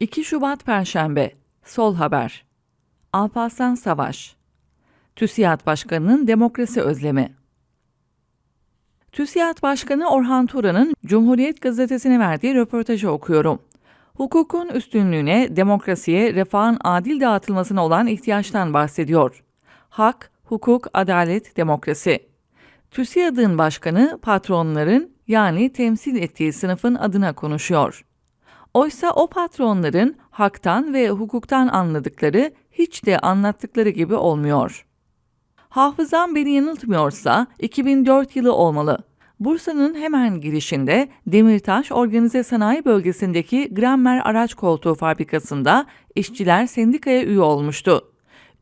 2 Şubat Perşembe Sol Haber Alparslan Savaş TÜSİAD Başkanı'nın demokrasi özlemi TÜSİAD Başkanı Orhan Turan'ın Cumhuriyet Gazetesi'ne verdiği röportajı okuyorum. Hukukun üstünlüğüne, demokrasiye, refahın adil dağıtılmasına olan ihtiyaçtan bahsediyor. Hak, hukuk, adalet, demokrasi. TÜSİAD'ın başkanı patronların yani temsil ettiği sınıfın adına konuşuyor. Oysa o patronların haktan ve hukuktan anladıkları hiç de anlattıkları gibi olmuyor. Hafızam beni yanıltmıyorsa 2004 yılı olmalı. Bursa'nın hemen girişinde Demirtaş Organize Sanayi Bölgesi'ndeki Grammer Araç Koltuğu Fabrikası'nda işçiler sendikaya üye olmuştu.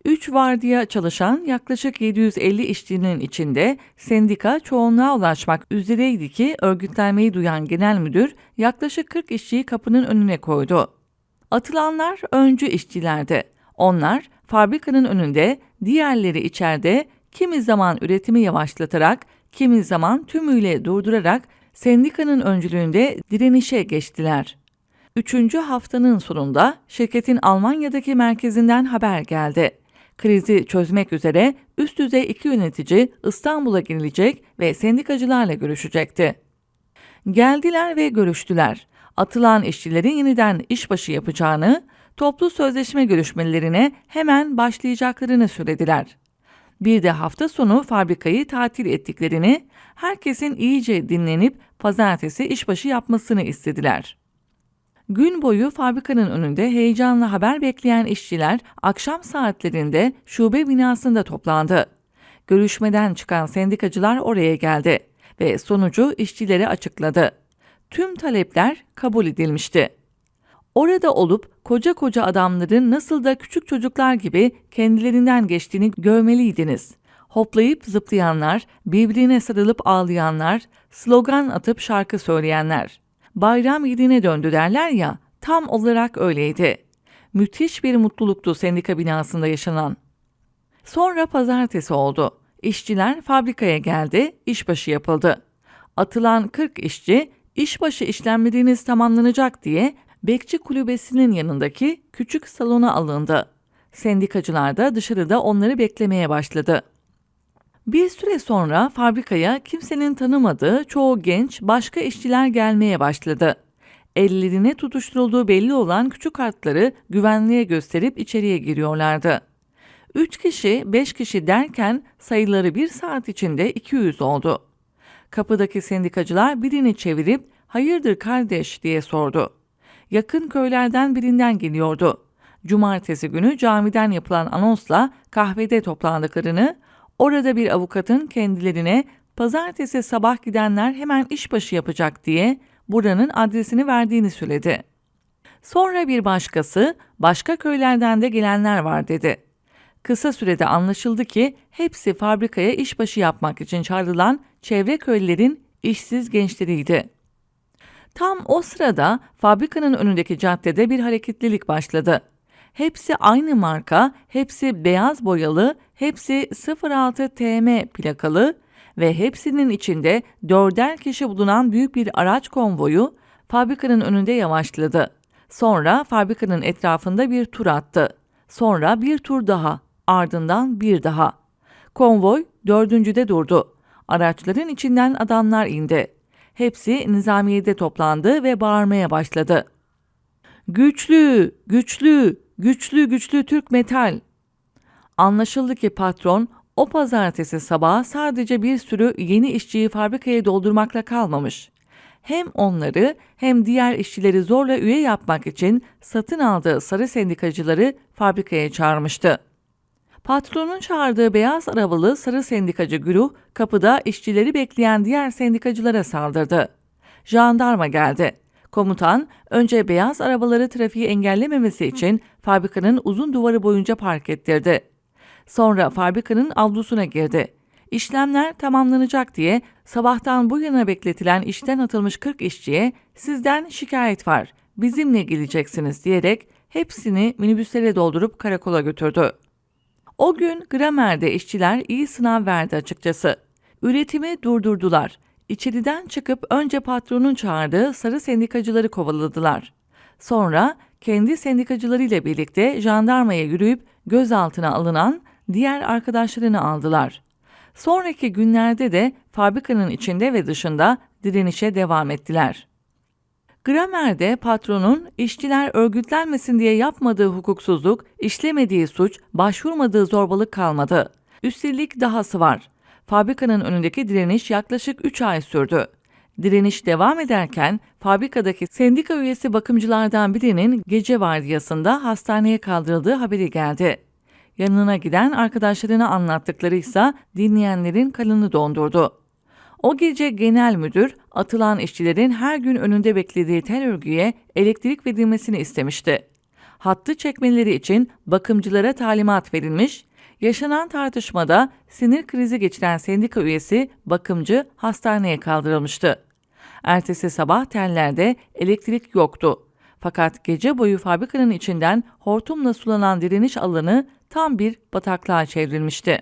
3 vardiya çalışan yaklaşık 750 işçinin içinde sendika çoğunluğa ulaşmak üzereydi ki örgütlenmeyi duyan genel müdür yaklaşık 40 işçiyi kapının önüne koydu. Atılanlar öncü işçilerdi. Onlar fabrikanın önünde, diğerleri içeride kimi zaman üretimi yavaşlatarak, kimi zaman tümüyle durdurarak sendikanın öncülüğünde direnişe geçtiler. Üçüncü haftanın sonunda şirketin Almanya'daki merkezinden haber geldi. Krizi çözmek üzere üst düzey iki yönetici İstanbul'a gelecek ve sendikacılarla görüşecekti. Geldiler ve görüştüler. Atılan işçilerin yeniden işbaşı yapacağını, toplu sözleşme görüşmelerine hemen başlayacaklarını söylediler. Bir de hafta sonu fabrikayı tatil ettiklerini, herkesin iyice dinlenip pazartesi işbaşı yapmasını istediler. Gün boyu fabrikanın önünde heyecanla haber bekleyen işçiler akşam saatlerinde şube binasında toplandı. Görüşmeden çıkan sendikacılar oraya geldi ve sonucu işçilere açıkladı. Tüm talepler kabul edilmişti. Orada olup koca koca adamların nasıl da küçük çocuklar gibi kendilerinden geçtiğini görmeliydiniz. Hoplayıp zıplayanlar, birbirine sarılıp ağlayanlar, slogan atıp şarkı söyleyenler bayram yerine döndü derler ya, tam olarak öyleydi. Müthiş bir mutluluktu sendika binasında yaşanan. Sonra pazartesi oldu. İşçiler fabrikaya geldi, işbaşı yapıldı. Atılan 40 işçi, işbaşı işlemleriniz tamamlanacak diye bekçi kulübesinin yanındaki küçük salona alındı. Sendikacılar da dışarıda onları beklemeye başladı. Bir süre sonra fabrikaya kimsenin tanımadığı çoğu genç başka işçiler gelmeye başladı. Ellerine tutuşturulduğu belli olan küçük kartları güvenliğe gösterip içeriye giriyorlardı. Üç kişi, beş kişi derken sayıları bir saat içinde 200 oldu. Kapıdaki sendikacılar birini çevirip hayırdır kardeş diye sordu. Yakın köylerden birinden geliyordu. Cumartesi günü camiden yapılan anonsla kahvede toplandıklarını, Orada bir avukatın kendilerine pazartesi sabah gidenler hemen işbaşı yapacak diye buranın adresini verdiğini söyledi. Sonra bir başkası başka köylerden de gelenler var dedi. Kısa sürede anlaşıldı ki hepsi fabrikaya işbaşı yapmak için çağrılan çevre köylülerin işsiz gençleriydi. Tam o sırada fabrikanın önündeki caddede bir hareketlilik başladı. Hepsi aynı marka, hepsi beyaz boyalı, hepsi 06 TM plakalı ve hepsinin içinde dörder kişi bulunan büyük bir araç konvoyu fabrikanın önünde yavaşladı. Sonra fabrikanın etrafında bir tur attı. Sonra bir tur daha, ardından bir daha. Konvoy dördüncüde durdu. Araçların içinden adamlar indi. Hepsi nizamiyede toplandı ve bağırmaya başladı. Güçlü, güçlü, güçlü güçlü Türk metal. Anlaşıldı ki patron o pazartesi sabahı sadece bir sürü yeni işçiyi fabrikaya doldurmakla kalmamış. Hem onları hem diğer işçileri zorla üye yapmak için satın aldığı sarı sendikacıları fabrikaya çağırmıştı. Patronun çağırdığı beyaz arabalı sarı sendikacı güruh kapıda işçileri bekleyen diğer sendikacılara saldırdı. Jandarma geldi. Komutan önce beyaz arabaları trafiği engellememesi için fabrikanın uzun duvarı boyunca park ettirdi. Sonra fabrikanın avlusuna girdi. İşlemler tamamlanacak diye sabahtan bu yana bekletilen işten atılmış 40 işçiye sizden şikayet var, bizimle geleceksiniz diyerek hepsini minibüslere doldurup karakola götürdü. O gün Gramer'de işçiler iyi sınav verdi açıkçası. Üretimi durdurdular. İçeriden çıkıp önce patronun çağırdığı sarı sendikacıları kovaladılar. Sonra kendi sendikacılarıyla birlikte jandarmaya yürüyüp gözaltına alınan diğer arkadaşlarını aldılar. Sonraki günlerde de fabrikanın içinde ve dışında direnişe devam ettiler. Gramer'de patronun işçiler örgütlenmesin diye yapmadığı hukuksuzluk, işlemediği suç, başvurmadığı zorbalık kalmadı. Üstelik dahası var. Fabrikanın önündeki direniş yaklaşık 3 ay sürdü. Direniş devam ederken fabrikadaki sendika üyesi bakımcılardan birinin gece vardiyasında hastaneye kaldırıldığı haberi geldi. Yanına giden arkadaşlarına anlattıkları ise dinleyenlerin kanını dondurdu. O gece genel müdür atılan işçilerin her gün önünde beklediği tel örgüye elektrik verilmesini istemişti. Hattı çekmeleri için bakımcılara talimat verilmiş, yaşanan tartışmada sinir krizi geçiren sendika üyesi bakımcı hastaneye kaldırılmıştı. Ertesi sabah tellerde elektrik yoktu. Fakat gece boyu fabrikanın içinden hortumla sulanan direniş alanı tam bir bataklığa çevrilmişti.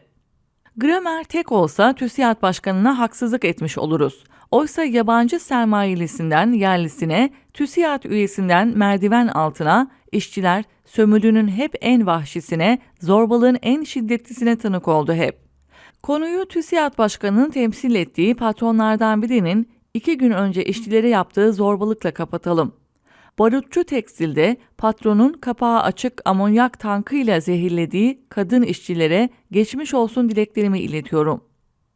Gramer tek olsa TÜSİAD Başkanı'na haksızlık etmiş oluruz. Oysa yabancı sermayelisinden yerlisine, TÜSİAD üyesinden merdiven altına, işçiler sömürünün hep en vahşisine, zorbalığın en şiddetlisine tanık oldu hep. Konuyu TÜSİAD Başkanı'nın temsil ettiği patronlardan birinin iki gün önce işçilere yaptığı zorbalıkla kapatalım. Barutçu tekstilde patronun kapağı açık amonyak tankıyla zehirlediği kadın işçilere geçmiş olsun dileklerimi iletiyorum.